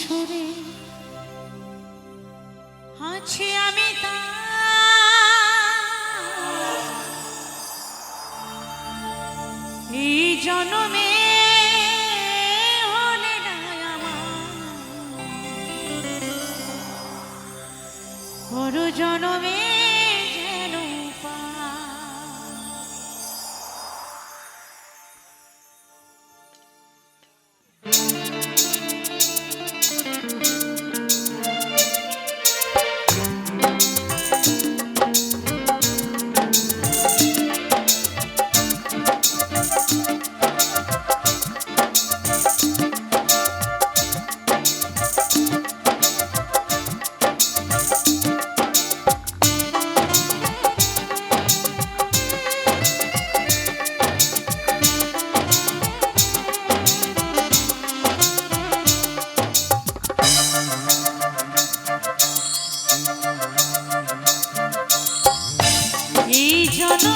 সুরে আছি আমি এই জনমে হলে না আমার। জনমে এই জন্য